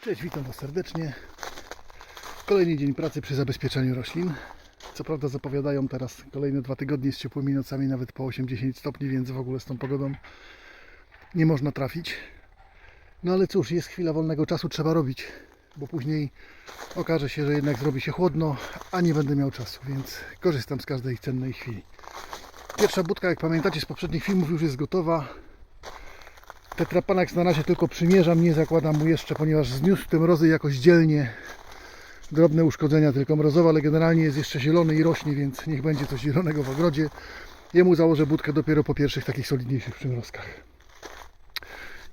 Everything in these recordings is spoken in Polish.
Cześć, witam Was serdecznie. Kolejny dzień pracy przy zabezpieczeniu roślin. Co prawda zapowiadają teraz kolejne dwa tygodnie z ciepłymi nocami, nawet po 8-10 stopni, więc w ogóle z tą pogodą nie można trafić. No ale cóż, jest chwila wolnego czasu, trzeba robić, bo później okaże się, że jednak zrobi się chłodno, a nie będę miał czasu, więc korzystam z każdej cennej chwili. Pierwsza budka, jak pamiętacie z poprzednich filmów, już jest gotowa. Tetrapanax na razie tylko przymierzam, nie zakładam mu jeszcze, ponieważ zniósł te mrozy jakoś dzielnie. Drobne uszkodzenia tylko mrozowe, ale generalnie jest jeszcze zielony i rośnie, więc niech będzie coś zielonego w ogrodzie. Jemu założę budkę dopiero po pierwszych takich solidniejszych przymrozkach.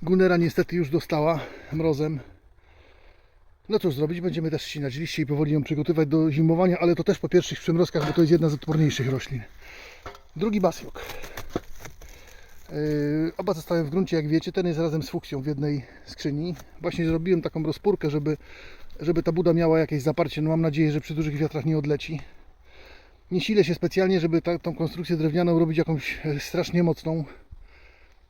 Gunera niestety już dostała mrozem. No cóż zrobić, będziemy też ścinać liście i powoli ją przygotowywać do zimowania, ale to też po pierwszych przymrozkach, bo to jest jedna z odporniejszych roślin. Drugi basiok. Yy, Oba zostały w gruncie, jak wiecie. Ten jest razem z fuksją w jednej skrzyni. Właśnie zrobiłem taką rozpórkę, żeby, żeby ta buda miała jakieś zaparcie. No mam nadzieję, że przy dużych wiatrach nie odleci. Nie silę się specjalnie, żeby ta, tą konstrukcję drewnianą robić jakąś e, strasznie mocną,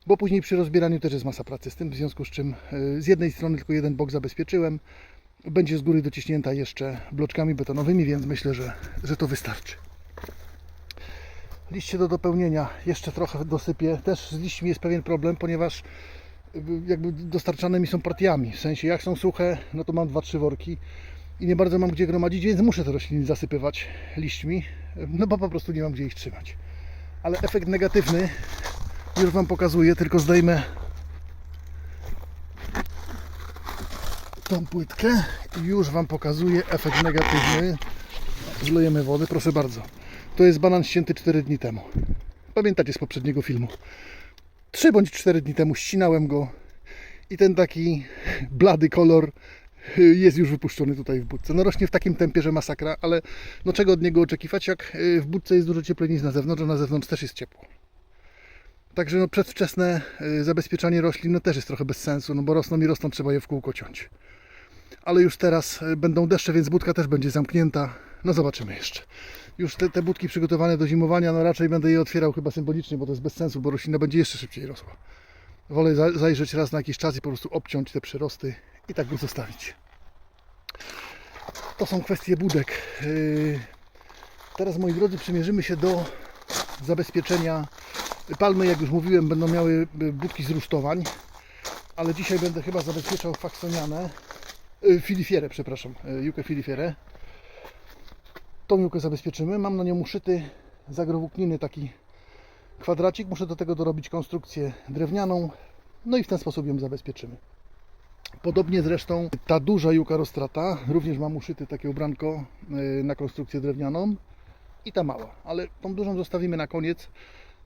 bo później przy rozbieraniu też jest masa pracy z tym, w związku z czym e, z jednej strony tylko jeden bok zabezpieczyłem. Będzie z góry dociśnięta jeszcze bloczkami betonowymi, więc myślę, że, że to wystarczy. Liście do dopełnienia jeszcze trochę dosypię. Też z liśćmi jest pewien problem, ponieważ y, jakby dostarczane mi są partiami. W sensie jak są suche, no to mam 2-3 worki i nie bardzo mam gdzie gromadzić, więc muszę te rośliny zasypywać liśćmi, no bo po prostu nie mam gdzie ich trzymać. Ale efekt negatywny już Wam pokazuję, tylko zdejmę tą płytkę i już Wam pokazuję efekt negatywny. Zlejemy wodę, proszę bardzo. To jest banan ścięty 4 dni temu. Pamiętacie z poprzedniego filmu. 3 bądź 4 dni temu ścinałem go i ten taki blady kolor jest już wypuszczony tutaj w budce. No rośnie w takim tempie, że masakra, ale no czego od niego oczekiwać, jak y, w budce jest dużo cieplej niż na zewnątrz, a na zewnątrz też jest ciepło. Także no przedwczesne y, zabezpieczanie roślin no też jest trochę bez sensu, no bo rosną i rosną, trzeba je w kółko ciąć. Ale już teraz y, będą deszcze, więc budka też będzie zamknięta. No zobaczymy jeszcze. Już te, te budki przygotowane do zimowania, no raczej będę je otwierał chyba symbolicznie, bo to jest bez sensu, bo roślina będzie jeszcze szybciej rosła. Wolę za- zajrzeć raz na jakiś czas i po prostu obciąć te przyrosty i tak go zostawić. To są kwestie budek. Yy, Teraz, moi drodzy, przymierzymy się do zabezpieczenia palmy. Jak już mówiłem, będą miały y, budki z rusztowań, ale dzisiaj będę chyba zabezpieczał faksonianę, yy, filifierę, przepraszam, yy, jukę filifierę. Tą jukę zabezpieczymy. Mam na nią uszyty z taki kwadracik. Muszę do tego dorobić konstrukcję drewnianą. No i w ten sposób ją zabezpieczymy. Podobnie zresztą ta duża juka roztrata. Również mam uszyty takie ubranko yy, na konstrukcję drewnianą. I ta mała. Ale tą dużą zostawimy na koniec,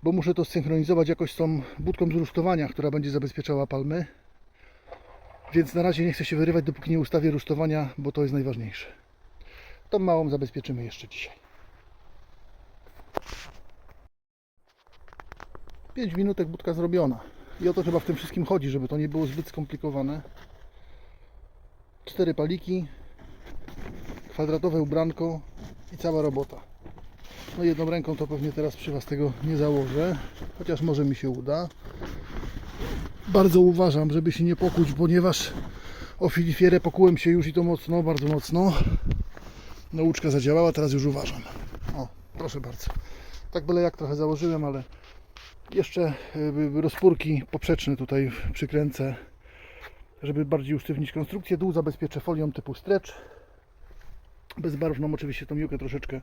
bo muszę to zsynchronizować jakoś z tą budką z rusztowania, która będzie zabezpieczała palmy. Więc na razie nie chcę się wyrywać, dopóki nie ustawię rusztowania, bo to jest najważniejsze. Tą małą zabezpieczymy jeszcze dzisiaj. 5 minutek budka zrobiona. I o to chyba w tym wszystkim chodzi, żeby to nie było zbyt skomplikowane. Cztery paliki, kwadratowe ubranko i cała robota. No jedną ręką to pewnie teraz przy Was tego nie założę, chociaż może mi się uda. Bardzo uważam, żeby się nie pokuć, ponieważ o filifierę pokułem się już i to mocno, bardzo mocno. Nauczka zadziałała, teraz już uważam. O, proszę bardzo. Tak byle jak trochę założyłem, ale jeszcze y, rozpórki poprzeczne tutaj przykręcę, żeby bardziej usztywnić konstrukcję. Dół zabezpieczę folią typu stretch. Bezbarwną oczywiście tą miłkę troszeczkę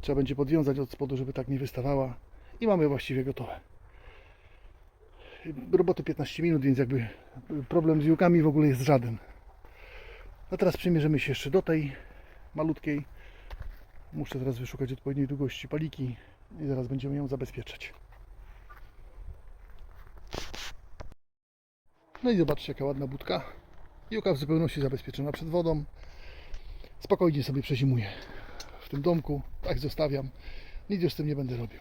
trzeba będzie podwiązać od spodu, żeby tak nie wystawała. I mamy właściwie gotowe. Roboty 15 minut, więc jakby problem z jułkami w ogóle jest żaden. No teraz przymierzymy się jeszcze do tej malutkiej. Muszę teraz wyszukać odpowiedniej długości paliki i zaraz będziemy ją zabezpieczać. No i zobaczcie jaka ładna budka. Juka w zupełności zabezpieczona przed wodą. Spokojnie sobie przezimuje w tym domku. Tak zostawiam. Nic już z tym nie będę robił.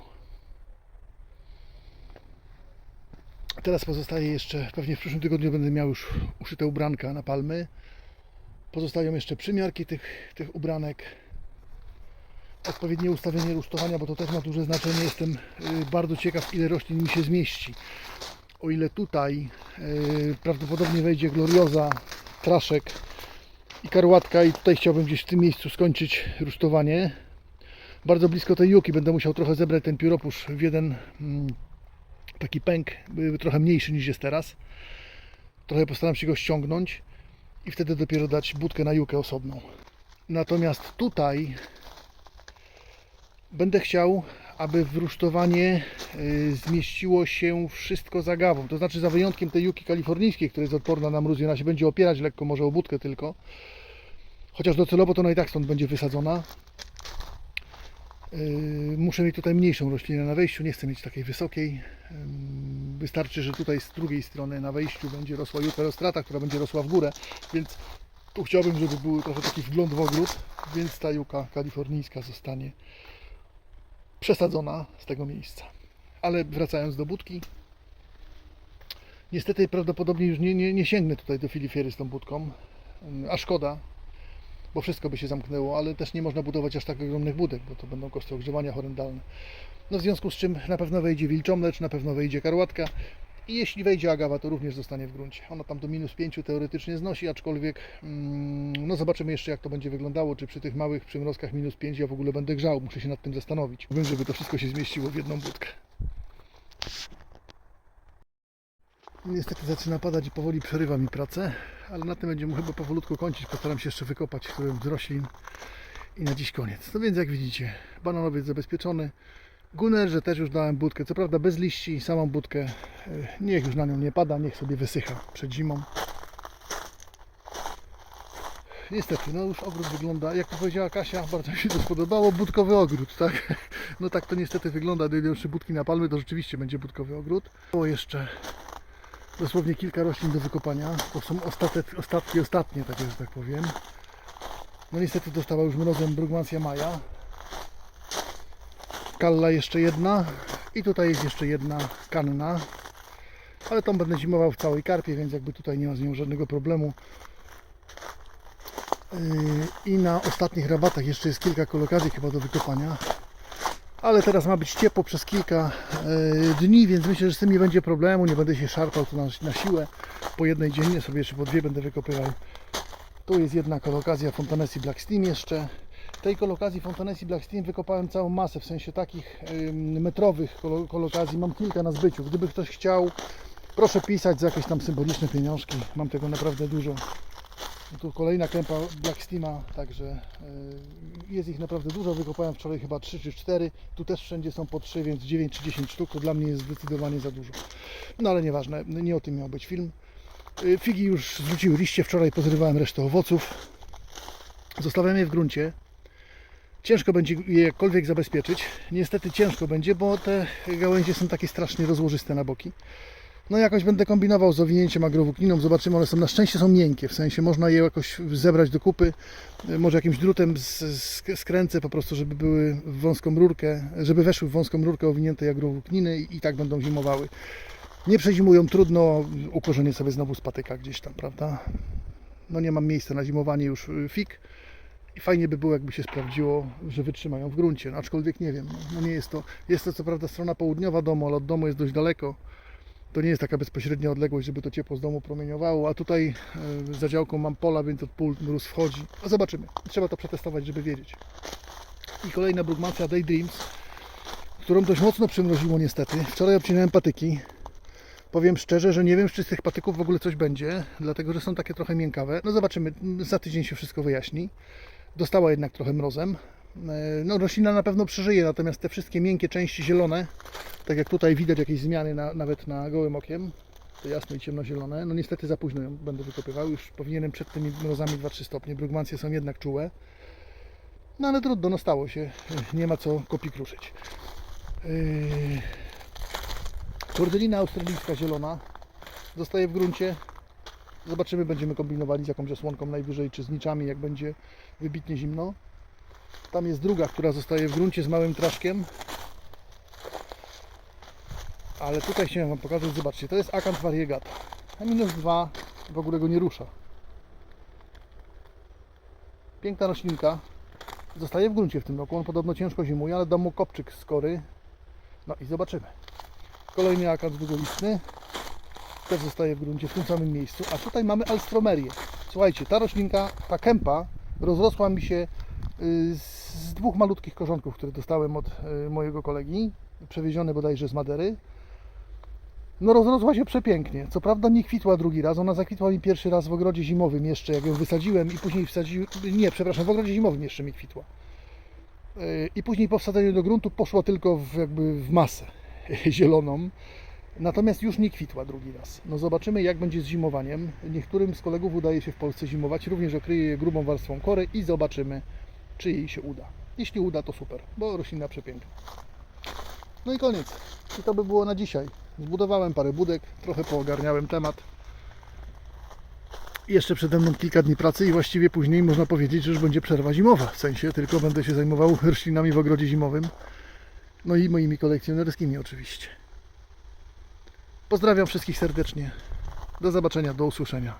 Teraz pozostaje jeszcze, pewnie w przyszłym tygodniu będę miał już uszyte ubranka na palmy. Pozostają jeszcze przymiarki tych, tych ubranek. Odpowiednie ustawienie rusztowania, bo to też ma duże znaczenie. Jestem y, bardzo ciekaw, ile roślin mi się zmieści. O ile tutaj y, prawdopodobnie wejdzie glorioza, traszek, i karłatka i tutaj chciałbym gdzieś w tym miejscu skończyć rusztowanie. Bardzo blisko tej juki będę musiał trochę zebrać ten pióropusz w jeden mm, taki pęk, trochę mniejszy niż jest teraz. Trochę postaram się go ściągnąć i wtedy dopiero dać budkę na jukę osobną. Natomiast tutaj będę chciał, aby w rusztowanie y, zmieściło się wszystko za gawą. To znaczy za wyjątkiem tej juki kalifornijskiej, która jest odporna na mróz i ona się będzie opierać lekko, może o budkę tylko. Chociaż docelowo to ona i tak stąd będzie wysadzona. Yy, Muszę mieć tutaj mniejszą roślinę na wejściu, nie chcę mieć takiej wysokiej. Yy, Wystarczy, że tutaj z drugiej strony na wejściu będzie rosła juka rostrata, która będzie rosła w górę, więc tu chciałbym, żeby był trochę taki wgląd w ogród, więc ta juka kalifornijska zostanie przesadzona z tego miejsca. Ale wracając do budki, niestety prawdopodobnie już nie, nie, nie sięgnę tutaj do filifiery z tą budką, Yy, a szkoda, bo wszystko by się zamknęło, ale też nie można budować aż tak ogromnych budek, bo to będą koszty ogrzewania horrendalne. No w związku z czym na pewno wejdzie wilczomlecz, na pewno wejdzie karłatka i jeśli wejdzie agawa, to również zostanie w gruncie. Ona tam do minus 5 teoretycznie znosi, aczkolwiek mm, no zobaczymy jeszcze jak to będzie wyglądało, czy przy tych małych przymrozkach minus 5 ja w ogóle będę grzał, muszę się nad tym zastanowić. Wiem, żeby to wszystko się zmieściło w jedną budkę. Niestety zaczyna padać i powoli przerywa mi pracę, ale na tym będziemy chyba powolutku kończyć. Postaram się jeszcze wykopać którym z roślin i na dziś koniec. No więc jak widzicie, bananowiec zabezpieczony. Gunerze też już dałem budkę, co prawda bez liści, samą budkę. E, Niech już na nią nie pada, niech sobie wysycha przed zimą. Niestety, no już ogród wygląda, jak powiedziała Kasia, bardzo mi się to spodobało, budkowy ogród, tak? No tak to niestety wygląda, gdy jeszcze budki na palmy, to rzeczywiście będzie budkowy ogród. Było jeszcze dosłownie kilka roślin do wykopania. To są ostate, ostatki ostatnie, takie, że tak powiem. No niestety dostała już mrozem Brugmansia Maja. Kalla jeszcze jedna. I tutaj jest jeszcze jedna kanna. Ale tą będę zimował w całej karpie, więc jakby tutaj nie ma z nią żadnego problemu. Yy, I na ostatnich rabatach jeszcze jest kilka kolokacji chyba do wykopania ale teraz ma być ciepło przez kilka e, dni, więc myślę, że z tym nie będzie problemu, nie będę się szarpał tu na, na siłę. Po jednej dziennie sobie czy po dwie będę wykopywał. Tu jest jedna kolokazja Fontanesi Black Steam jeszcze. Tej kolokazji Fontanesi Black Steam wykopałem całą masę, w sensie takich metrowych kolo- kolokazji. Mam kilka na zbyciu. Gdyby ktoś chciał, proszę pisać za jakieś tam symboliczne pieniążki. Mam tego naprawdę dużo. Tu kolejna kępa Black Steama, także y, jest ich naprawdę dużo. Wykopałem wczoraj chyba 3 czy 4. Tu też wszędzie są po 3, więc 9 czy 10 sztuk to dla mnie jest zdecydowanie za dużo. No ale nieważne, nie o tym miał być film. Y, Figi już zwróciły liście, wczoraj pozrywałem resztę owoców. Zostawiam je w gruncie. Ciężko będzie je jakkolwiek zabezpieczyć. Niestety ciężko będzie, bo te gałęzie są takie strasznie rozłożyste na boki. No jakoś będę kombinował z owinięciem agrowłókniną, zobaczymy, one są na szczęście są miękkie, w sensie można je jakoś zebrać do kupy, E, może jakimś drutem skręcę po prostu, żeby były w wąską rurkę, żeby weszły w wąską rurkę owiniętej agrowłókniny i, tak będą zimowały. Nie przezimują, trudno, ukorzenię sobie znowu z patyka gdzieś tam, prawda? No nie mam miejsca na zimowanie już y, fig i fajnie by było, jakby się sprawdziło, że wytrzymają w gruncie, no, aczkolwiek nie wiem, no nie jest to, jest to co prawda strona południowa domu, ale od domu jest dość daleko, to nie jest taka bezpośrednia odległość, żeby to ciepło z domu promieniowało, a tutaj e, za działką mam pola, więc od pól mróz wchodzi. No zobaczymy. Trzeba to przetestować, żeby wiedzieć. I kolejna Brugmansia Daydreams, którą dość mocno przymroziło niestety. Wczoraj obcinałem patyki. Powiem szczerze, że nie wiem, czy z tych patyków w ogóle coś będzie, dlatego że są takie trochę miękkawe. No zobaczymy, za tydzień się wszystko wyjaśni. Dostała jednak trochę mrozem. E, No roślina na pewno przeżyje, natomiast te wszystkie miękkie części zielone, tak jak tutaj widać jakieś zmiany na, nawet na gołym okiem, to jasno i ciemnozielone, no niestety za późno ją będę wykopywał, już powinienem przed tymi mrozami 2-3 stopnie, brugmancje są jednak czułe, no ale trudno, no stało się, nie ma co kopii kruszyć. Yy... Kordelina australijska zielona zostaje w gruncie, zobaczymy, będziemy kombinowali z jakąś osłonką najwyżej, czy z niczami, jak będzie wybitnie zimno. Tam jest druga, która zostaje w gruncie z małym traszkiem. Ale tutaj chciałem Wam pokazać, zobaczcie, to jest akant variegata. Minus 2 w ogóle go nie rusza. Piękna roślinka. Zostaje w gruncie w tym roku. On podobno ciężko zimuje, ale dam mu kopczyk z kory. No i zobaczymy. Kolejny akant długolistny. Też zostaje w gruncie w tym samym miejscu. A tutaj mamy alstromerię. Słuchajcie, ta roślinka, ta kępa rozrosła mi się z dwóch malutkich korzonków, które dostałem od y, mojego kolegi, przewiezione bodajże z Madery. No rozrosła się przepięknie. Co prawda nie kwitła drugi raz, ona zakwitła mi pierwszy raz w ogrodzie zimowym jeszcze, jak ją wysadziłem i później wsadziłem, nie, przepraszam, w ogrodzie zimowym jeszcze mi kwitła. Yy, I później po wsadzeniu do gruntu poszła tylko w, jakby w masę zieloną. Natomiast już nie kwitła drugi raz. No zobaczymy jak będzie z zimowaniem. Niektórym z kolegów udaje się w Polsce zimować, również okryje je grubą warstwą kory i zobaczymy czy jej się uda. Jeśli uda to super, bo roślina przepiękna. No i koniec. I to by było na dzisiaj. Zbudowałem parę budek, trochę poogarniałem temat. Jeszcze przede mną kilka dni pracy i właściwie później można powiedzieć, że już będzie przerwa zimowa. W sensie tylko będę się zajmował roślinami w ogrodzie zimowym. No i moimi kolekcjonerskimi oczywiście. Pozdrawiam wszystkich serdecznie. Do zobaczenia, do usłyszenia.